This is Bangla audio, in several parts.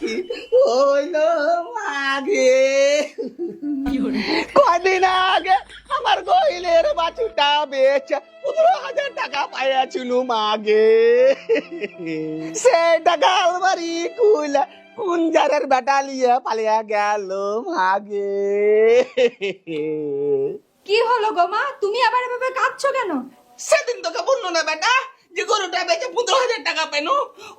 কি হইল মাগে কদিন আগে আমার গহিলের বাছুটা বেচে পনেরো হাজার টাকা আলমারি খুলে কুঞ্জারের বেটা লিয়ে পালিয়ে গেল মাগে। কি হলো গো মা? তুমি আবার এভাবে কাঁদছো কেন? সেদিন তোকে বলল না বেটা যে গরুটা বেচে পনেরো হাজার টাকা পেন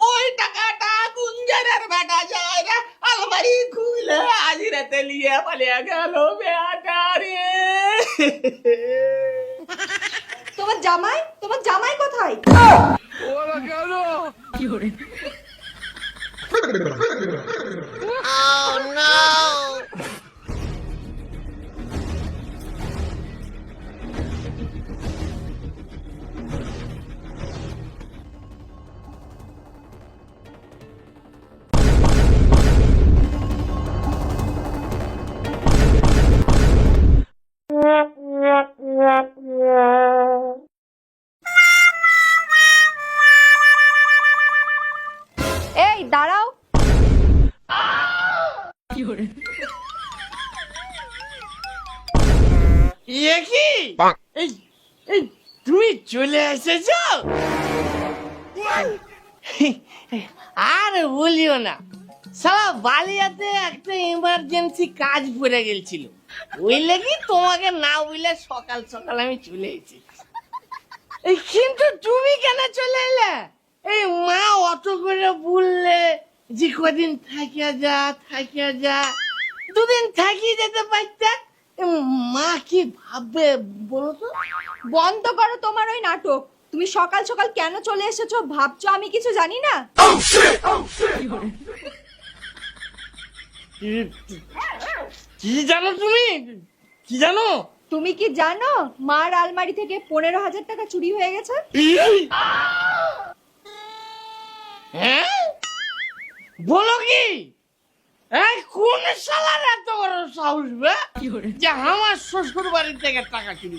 ওই টাকাটা কুঞ্জারের বেটা যায় আলমারি খুলে আজ রাতে লিয়ে পালিয়ে গেল বেটা রে। তোমার জামাই? তোমার জামাই কোথায়? এই ইয়ে কি? এই এই তুমি চলে এসেছ? আর বলিও না সালা বালিয়াতে একটা ইমার্জেন্সি কাজ পড়ে গেছিল ওই লেগে তোমাকে না বলে সকাল সকাল আমি চলে এসেছি। এই কিন্তু তুমি কেন চলে এলে? এই মা অত করে বললে যে কদিন থাকিয়া যা থাকিয়া যা দুদিন থাকিয়ে যেতে পারতে মা কি ভাববে বলো তো বন্ধ করো তোমার ওই নাটক। তুমি সকাল সকাল কেন চলে এসেছ ভাবছ? আমি কিছু জানি না। কি- কি জানো তুমি? কি জানো? তুমি কি জানো মার আলমারি থেকে পনেরো হাজার টাকা চুরি হয়ে গেছে? হ্যাঁ? বলো কি? এই কোন শালার এত বড় সাহস বে? যে আমার শ্বশুর বাড়ি থেকে টাকা চুরি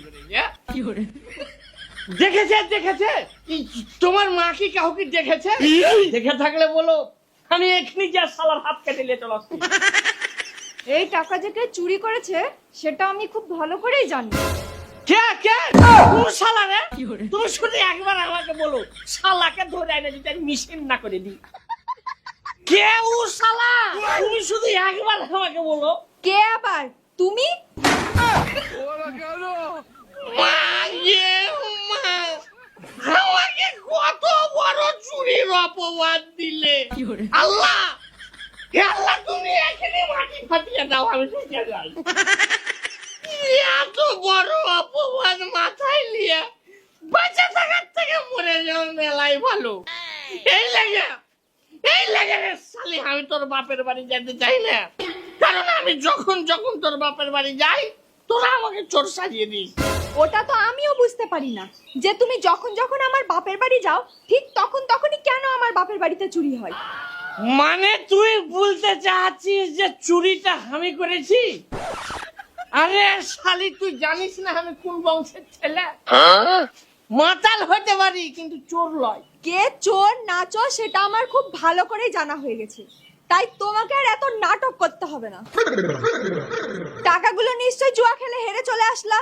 করে দেখেছে দেখেছে? তোমার মা কি কাউকে দেখেছে? দেখে থাকলে বলো আমি এখানে যা শালার হাত কেটে নিয়ে চলে আসছি এই টাকা যে কে চুরি করেছে সেটা আমি খুব ভালো করেই জানি। কে কে? কোন শালা রে? তুমি শুধু একবার আমাকে বলো শালাকে ধরে এনে যদি আমি মিশিং না করে দিই। কে ও শালা? তুমি শুধু একবার আমাকে বলো। কে আবার? তুমি? মা ইয়ে আমাকে কত বড় চুরির অপবাদ দিলে। আল্লাহ! আল্লাহ তুমি এখানে মাটি ফাটিয়ে দাও আমি চুকে যাই। এত বড় অপবাদ মাথায় নিয়ে বাঁচা থাকার থেকে মরে যাওয়া মেলাই ভালো। এই লাগে এই লাগে রে শালি আমি তোর বাপের বাড়ি যেতে চাই না। কারণ আমি যখন যখন তোর বাপের বাড়ি যাই তোরা আমাকে চোর সাজিয়ে দিস। ওটা তো আমিও বুঝতে পারি না যে তুমি যখন যখন আমার বাপের বাড়ি যাও ঠিক তখন তখনই কেন আমার বাপের বাড়িতে চুরি হয়? মানে তুই বলতে চাচ্ছিস যে চুরিটা আমি করেছি? আরে শালি তুই জানিস না আমি কোন বংশের ছেলে? মাতাল হতে পারি কিন্তু চোর লয়। কে চোর না চোর সেটা আমার খুব ভালো করেই জানা হয়ে গেছে। তাই তোমাকে আর এত নাটক করতে হবে না। টাকাগুলো নিশ্চয় জুয়া খেলে হেরে চলে আসলা।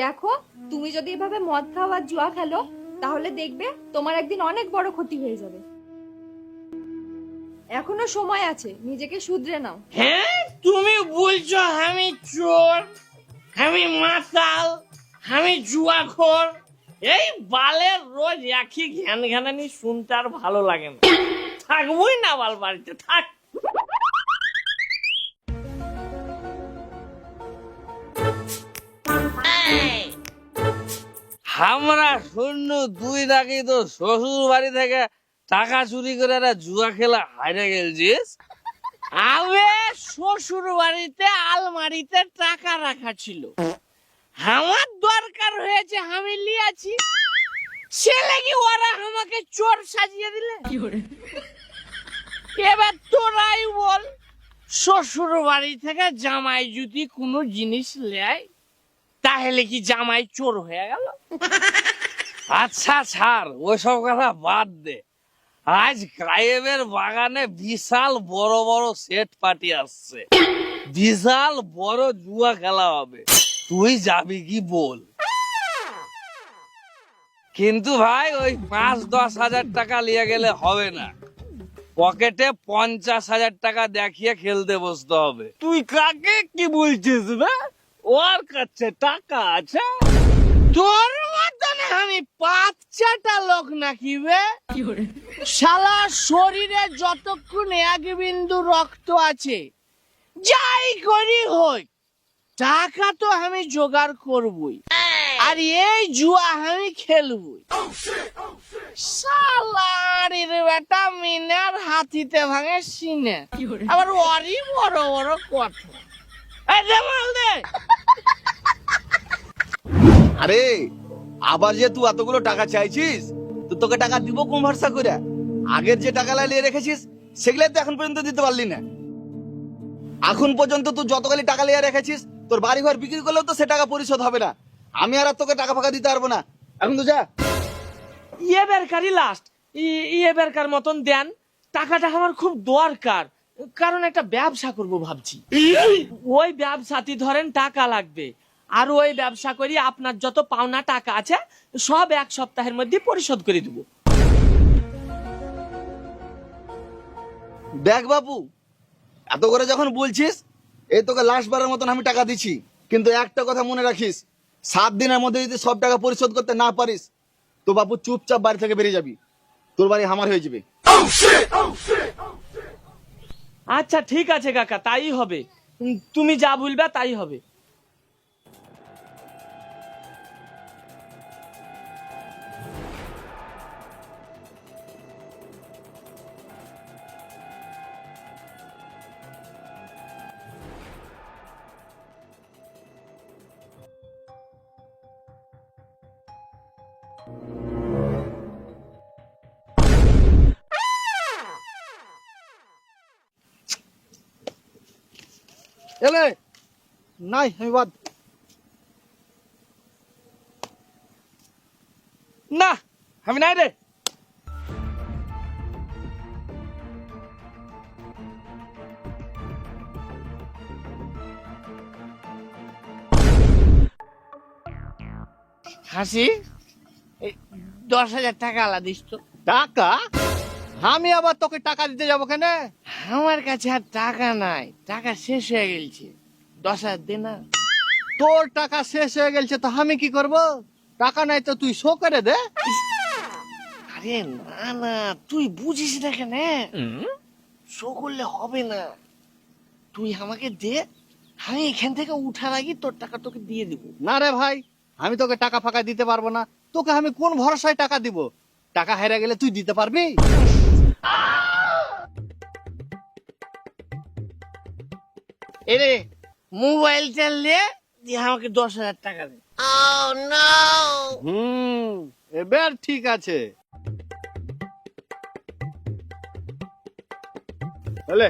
দেখো, তুমি যদি এভাবে মদ খাও আর জুয়া খেলো, তাহলে দেখবে তোমার একদিন অনেক বড় ক্ষতি হয়ে যাবে। এখনও সময় আছে, নিজেকে শুধরে নাও। হ্যাঁ? তুমি বলছো আমি চোর, আমি মাতাল, আমি জুয়াখোর। এই বালের রোজ একই ঘ্যান ঘ্যানানি শুনতে আর ভালো লাগে না। থাকবোই না বাল বাড়িতে থাক। আমরা শূন্য দুই নাকি তো শ্বশুর বাড়ি থেকে টাকা চুরি করে একটা জুয়া খেলা হাইরে গেলছিস? আবে শ্বশুর বাড়িতে আলমারিতে টাকা রাখা ছিল। আমার দরকার হয়েছে আমি লিয়াছি। সে লাগি ওরা আমাকে চোর সাজিয়ে দিলে? এবার তোরাই বল শ্বশুর বাড়ি থেকে জামাই যদি কোনো জিনিস নেয় তাহলে কি জামাই চোর হয়ে গেল? আচ্ছা ছাড় ওইসব কথা বাদ দে। আজ গায়েবের বাগানে বিশাল বড় বড় সেট পার্টি আসছে। বিশাল বড় জুয়া খেলা হবে। তুই যাবি কি বল? কিন্তু ভাই ওই পাঁচ দশ হাজার টাকা নিয়ে গেলে হবে না। পকেটে পঞ্চাশ হাজার টাকা দেখিয়ে খেলতে বসতে হবে। তুই কাকে কি বলছিস বে ওর কাছে টাকা আছে? তোর মতন আমি পাঁচটা লোক নাকি বে শালা শরীরে যতক্ষণ এক বিন্দু রক্ত আছে যাই করি হই টাকা তো আমি জোগাড় করবই। আর এই জুয়া আমি খেলবই। শালার এর বেটা মিনার হাতিতে ভাঙে সিনে। আবার ওরই বড় বড় কথা। আরে আবার যে তুই এতগুলো টাকা চাইছিস তো তোকে টাকা দিব কোন ভরসা করে? আগের যে টাকা লাগিয়ে রেখেছিস সেগুলো তো এখন পর্যন্ত দিতে পারলি না। এখন পর্যন্ত তুই যতগুলি টাকা লিয়ে রেখেছিস তোর বাড়ি ঘর বিক্রি করলেও তো সে টাকা পরিশোধ হবে না। আমি আর তোকে টাকা ফাঁকা দিতে পারব না। এখন তো যা। ইয়ে বেরকারই লাস্ট ইয়ে বেরকার মতন দেন। টাকাটা আমার খুব দরকার। কারণ একটা ব্যবসা করব ভাবছি। ওই ব্যবসাতে ধরেন টাকা লাগবে। আর ওই ব্যবসা করি আপনার যত পাওনা টাকা আছে সব এক সপ্তাহের মধ্যে পরিশোধ করে দেবো। দেখ বাবু এত করে যখন বলছিস এই তোকে লাস্ট বারের মতন আমি টাকা দিচ্ছি কিন্তু একটা কথা মনে রাখিস, সাত দিনের মধ্যে যদি সব টাকা পরিশোধ করতে না পারিস তো বাবু চুপচাপ বাড়ি থেকে বেরিয়ে যাবি। তোর বাড়ি হামার হয়ে যাবে। আচ্ছা ঠিক আছে কাকা, তাই হবে। তুমি যা বলবে তাই হবে। এলে নাই আমি বাদ না আমি নাই রে হাসি এই দশ হাজার টাকা আলা দিস তো। টাকা? আমি আবার তোকে টাকা দিতে যাব কেন? আমার কাছে আর টাকা নাই। টাকা শেষ হয়ে গেছে দশ হাজার দে না। তোর টাকা শেষ হয়ে গেছে তো আমি কি করব? টাকা নাই তো তুই শো করে দে। আরে না না তুই বুঝিস না কেন? শো করলে হবে না। তুই আমাকে দে আমি এখান থেকে উঠার আগে তোর টাকা তোকে দিয়ে দিব। না রে ভাই আমি তোকে টাকা ফাঁকা দিতে পারব না। তোকে আমি কোন ভরসায় টাকা দিব? টাকা হেরে গেলে তুই দিতে পারবি? এরে মোবাইলটা লে দিয়ে আমাকে দশ হাজার টাকা দে। হুম এবার ঠিক আছে। বলে